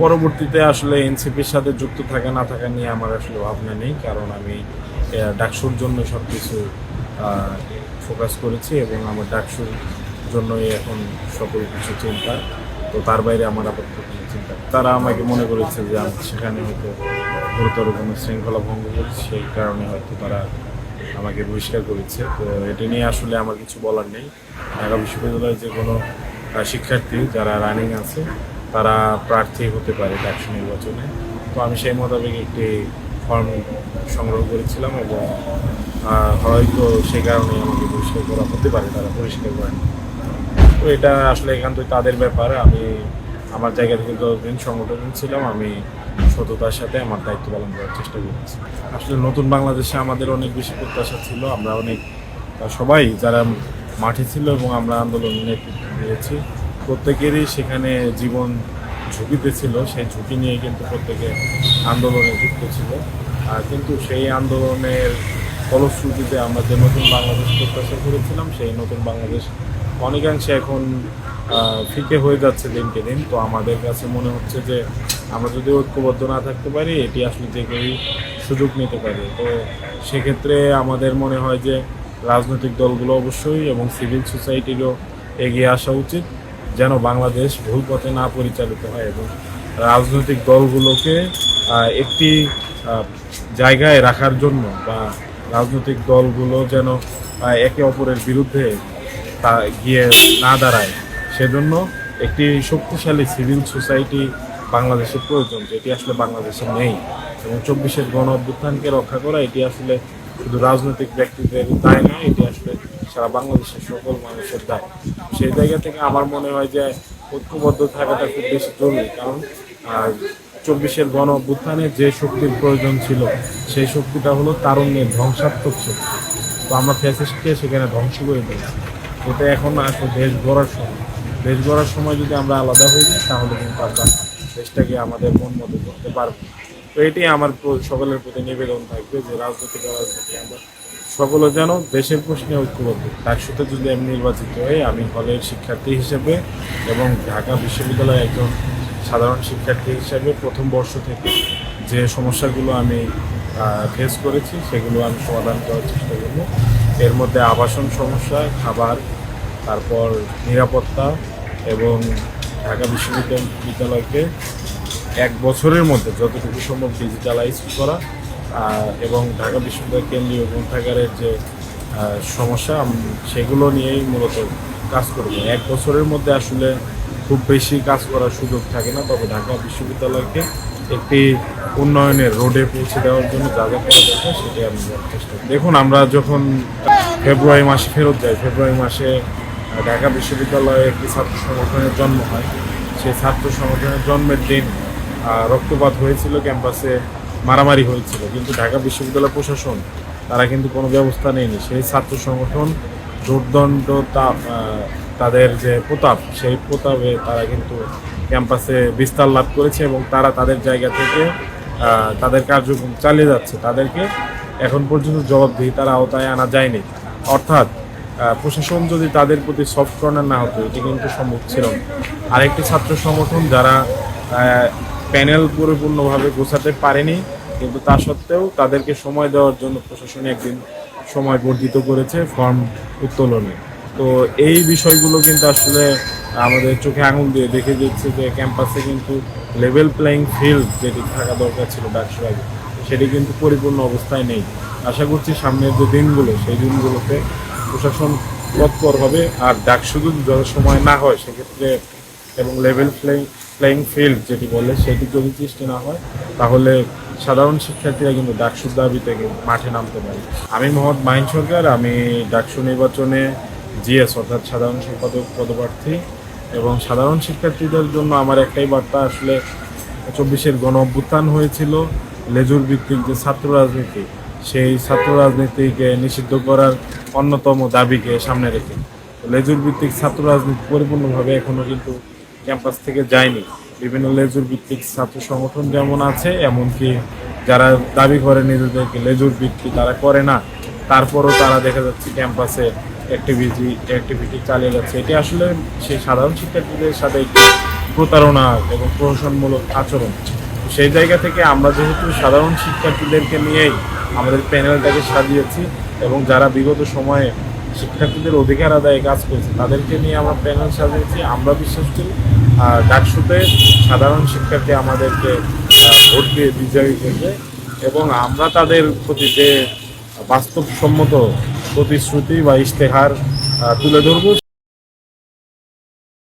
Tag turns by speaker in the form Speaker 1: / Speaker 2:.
Speaker 1: পরবর্তীতে আসলে এনসিপির সাথে যুক্ত থাকা না থাকা নিয়ে আমার আসলে ভাবনা নেই, কারণ আমি ডাকসুর জন্য সব কিছু ফোকাস করেছি এবং আমার ডাকসুর জন্যই এখন সকল কিছু চিন্তা। তো তার বাইরে আমার আপাতত চিন্তা তারা আমাকে মনে করেছে যে আমি সেখানে হয়তো গুরুতর কোনো শৃঙ্খলা ভঙ্গ করেছি, সেই কারণে হয়তো তারা আমাকে বহিষ্কার করেছে। তো এটা নিয়ে আসলে আমার কিছু বলার নেই। ঢাকা বিশ্ববিদ্যালয়ের যে কোনো শিক্ষার্থী যারা রানিং আছে তারা প্রার্থী হতে পারে ডাকসু নির্বাচনে। তো আমি সেই মোতাবেক একটি ফর্ম সংগ্রহ করেছিলাম এবং হয়তো সে কারণে আমাকে পরিষ্কার করা হতে পারে, তারা পরিষ্কার করেন। তো এটা আসলে এখান একান্তই তাদের ব্যাপার। আমি আমার জায়গা থেকে যতদিন সংগঠন ছিলাম, আমি সততার সাথে আমার দায়িত্ব পালন করার চেষ্টা করেছি। আসলে নতুন বাংলাদেশে আমাদের অনেক বেশি প্রত্যাশা ছিল। আমরা অনেক, সবাই যারা মাঠে ছিল এবং আমরা আন্দোলন নেতৃত্ব দিয়েছি প্রত্যেকেরই সেখানে জীবন ঝুঁকিতে ছিল, সেই ঝুঁকি নিয়ে কিন্তু প্রত্যেকে আন্দোলনে যুক্ত ছিল। আর কিন্তু সেই আন্দোলনের ফলশ্রুতিতে আমরা যে নতুন বাংলাদেশ প্রত্যাশা করেছিলাম, সেই নতুন বাংলাদেশ অনেকাংশে এখন ফিকে হয়ে যাচ্ছে দিনকে দিন। তো আমাদের কাছে মনে হচ্ছে যে আমরা যদি ঐক্যবদ্ধ না থাকতে পারি, এটি আসলে যে কেউই সুযোগ নিতে পারে। তো সেক্ষেত্রে আমাদের মনে হয় যে রাজনৈতিক দলগুলো অবশ্যই এবং সিভিল সোসাইটিরও এগিয়ে আসা উচিত। যেন বাংলাদেশ ভুল পথে না পরিচালিত হয় এবং রাজনৈতিক দলগুলোকে একটি জায়গায় রাখার জন্য বা রাজনৈতিক দলগুলো যেন একে অপরের বিরুদ্ধে তা গিয়ে না দাঁড়ায়, সেজন্য একটি শক্তিশালী সিভিল সোসাইটি বাংলাদেশের প্রয়োজন, যেটি আসলে বাংলাদেশে নেই। এবং চব্বিশের গণ অভ্যুত্থানকে রক্ষা করা, এটি আসলে শুধু রাজনৈতিক ব্যক্তিদের দায় নয় এটি আসলে সারা বাংলাদেশের সকল মানুষের দায়। সেই জায়গা থেকে আমার মনে হয় যে ঐক্যবদ্ধ থাকাটা খুব বেশি জরুরি, কারণ চব্বিশের গণ অভ্যুত্থানে যে শক্তির প্রয়োজন ছিল, সেই শক্তিটা হলো তারুণ্যের ধ্বংসাত্মক শক্তি। তো আমরা ফ্যাসিস্টকে সেখানে ধ্বংস করে দিয়েছি। এটা এখন আসলে দেশ গড়ার সময়। দেশ গড়ার সময় যদি আমরা আলাদা হয়ে যাই তাহলে কিন্তু আমরা দেশটাকে আমাদের মন মতো করতে পারব। তো এটি আমার সকলের প্রতি নিবেদন থাকবে যে রাজনৈতিক রাজনীতি আমরা সকলে যেন দেশের প্রশ্নে ঐক্যবদ্ধ। তার সাথে যদি আমি নির্বাচিত হই, আমি হলের শিক্ষার্থী হিসেবে এবং ঢাকা বিশ্ববিদ্যালয়ের একজন সাধারণ শিক্ষার্থী হিসেবে প্রথম বর্ষ থেকে যে সমস্যাগুলো আমি ফেস করেছি, সেগুলো আমি সমাধান করার চেষ্টা করব। এর মধ্যে আবাসন সমস্যা, খাবার, তারপর নিরাপত্তা এবং ঢাকা বিশ্ববিদ্যালয় বিদ্যালয়কে এক বছরের মধ্যে যতটুকু সম্ভব ডিজিটালাইজ করা এবং ঢাকা বিশ্ববিদ্যালয় কেন্দ্রীয় গ্রন্থাগারের যে সমস্যা সেগুলো নিয়েই মূলত কাজ করব এক বছরের মধ্যে আসলে খুব বেশি কাজ করার সুযোগ থাকে না, তবে ঢাকা বিশ্ববিদ্যালয়কে একটি উন্নয়নের রোডে পৌঁছে দেওয়ার জন্য যা যা করা দরকার সেটি আমি চেষ্টা। দেখুন, আমরা যখন ফেব্রুয়ারি মাসে ফেরত যাই, ফেব্রুয়ারি মাসে ঢাকা বিশ্ববিদ্যালয়ে একটি ছাত্র সংগঠনের জন্ম হয় সেই ছাত্র সংগঠনের জন্মের দিন রক্তপাত হয়েছিল ক্যাম্পাসে, মারামারি হয়েছিল। কিন্তু ঢাকা বিশ্ববিদ্যালয় প্রশাসন, তারা কিন্তু কোনো ব্যবস্থা নেয়নি। সেই ছাত্র সংগঠন দুর্দণ্ড তাদের যে প্রতাপ, সেই প্রতাপে তারা কিন্তু ক্যাম্পাসে বিস্তার লাভ করেছে এবং তারা তাদের জায়গা থেকে তাদের কার্যক্রম চালিয়ে যাচ্ছে। তাদেরকে এখন পর্যন্ত জবাবদিহি তার আওতায় আনা যায়নি। অর্থাৎ প্রশাসন যদি তাদের প্রতি সফট কর্নার না হতো, এটি কিন্তু সম্ভব ছিল আরেকটি ছাত্র সংগঠন যারা প্যানেল পরিপূর্ণভাবে গোছাতে পারেনি, কিন্তু তা সত্ত্বেও তাদেরকে সময় দেওয়ার জন্য প্রশাসন একদিন সময় বর্ধিত করেছে ফর্ম উত্তোলনে। তো এই বিষয়গুলো কিন্তু আসলে আমাদের চোখে আঙুল দিয়ে দেখে দিচ্ছে যে ক্যাম্পাসে কিন্তু লেভেল প্লেয়িং ফিল্ড যেটি থাকা দরকার ছিল ডাকসু আগে সেটি কিন্তু পরিপূর্ণ অবস্থায় নেই। আশা করছি সামনের যে দিনগুলো, সেই দিনগুলোতে প্রশাসন তৎপর হবে। আর ডাকসু যদি যত সময় না হয়, সেক্ষেত্রে এবং লেভেল প্লেইং প্লেয়িং ফিল্ড যেটি বলে সেটি যদি সৃষ্টি না হয়, তাহলে সাধারণ শিক্ষার্থীরা কিন্তু ডাকসুর দাবিতে মাঠে নামতে পারে। আমি মোহাম্মদ মাহিন সরকার, আমি ডাকসু নির্বাচনে জিএস, অর্থাৎ সাধারণ সম্পাদক পদপ্রার্থী। এবং সাধারণ শিক্ষার্থীদের জন্য আমার একটাই বার্তা, আসলে চব্বিশের গণ অভ্যুত্থান হয়েছিল, লেজুর ভিত্তিক যে ছাত্র রাজনীতি, সেই ছাত্র রাজনীতিকে নিষিদ্ধ করার অন্যতম দাবিকে সামনে রেখে। লেজুর ভিত্তিক ছাত্র রাজনীতি পরিপূর্ণভাবে এখনও কিন্তু ক্যাম্পাস থেকে যায়নি। বিভিন্ন লেজুর ভিত্তিক ছাত্র সংগঠন যেমন আছে, এমনকি যারা দাবি করে নিজেদেরকে লেজুর ভিত্তি তারা করে না। তারপরও তারা দেখা যাচ্ছে ক্যাম্পাসে অ্যাক্টিভিটি অ্যাক্টিভিটি চালিয়ে যাচ্ছে। এটি আসলে সেই সাধারণ শিক্ষার্থীদের সাথে প্রতারণা এবং প্রহসনমূলক আচরণ। সেই জায়গা থেকে আমরা যেহেতু সাধারণ শিক্ষার্থীদেরকে নিয়েই আমাদের প্যানেলটাকে সাজিয়েছি এবং যারা বিগত সময়ে শিক্ষার্থীদের অধিকার আদায়ে কাজ করেছে। তাদেরকে নিয়ে আমরা প্যানেল সাজিয়েছি, আমরা বিশ্বাস করি। ডাকসুতে সাধারণ শিক্ষার্থী আমাদেরকে ভোট দিয়ে বিজয়ী করবে এবং আমরা তাদের প্রতি যে বাস্তবসম্মত প্রতিশ্রুতি বা ইশতেহার তুলে ধরবো